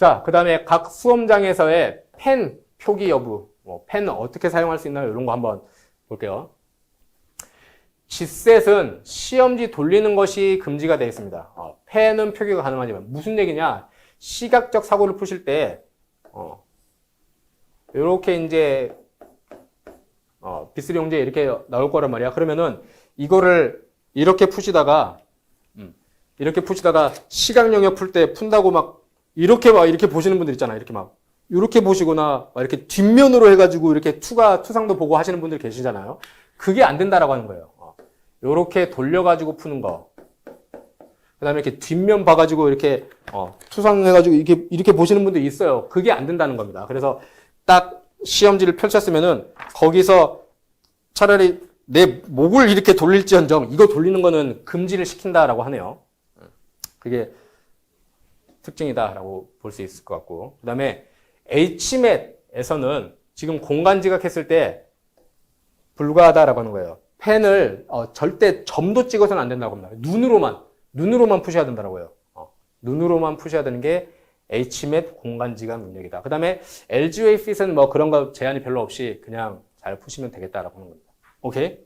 자, 그 다음에 각 수험장에서의 펜 표기 여부, 뭐, 펜 어떻게 사용할 수 있나요? 이런 거 한번 볼게요. G셋은 시험지 돌리는 것이 금지가 되어 있습니다. 어, 펜은 표기가 가능하지만 무슨 얘기냐? 시각적 사고를 푸실 때 어, 이렇게 이제 어, 비스용제 이렇게 나올 거란 말이야. 그러면은 이거를 이렇게 푸시다가 음, 이렇게 푸시다가 시각 영역 풀 때 푼다고 막 이렇게 막 이렇게 보시는 분들 있잖아요. 이렇게 막 이렇게 보시거나 막 이렇게 뒷면으로 해가지고 이렇게 투가 투상도 보고 하시는 분들 계시잖아요. 그게 안 된다라고 하는 거예요. 어, 이렇게 돌려가지고 푸는 거. 그다음에 이렇게 뒷면 봐가지고 이렇게 어, 투상해가지고 이렇게 이렇게 보시는 분들 있어요. 그게 안 된다는 겁니다. 그래서 딱 시험지를 펼쳤으면은 거기서 차라리 내 목을 이렇게 돌릴지언정 이거 돌리는 거는 금지를 시킨다라고 하네요. 그게 특징이다라고 볼 수 있을 것 같고 그 다음에 HMAT에서는 지금 공간 지각했을 때 불가하다라고 하는 거예요. 펜을 어, 절대 점도 찍어서는 안 된다고 합니다. 눈으로만 눈으로만 푸셔야 된다고요. 어, 눈으로만 푸셔야 되는 게 HMAT 공간 지각 능력이다. 그 다음에 LGA 핏은 뭐 그런 거 제한이 별로 없이 그냥 잘 푸시면 되겠다라고 하는 겁니다. 오케이?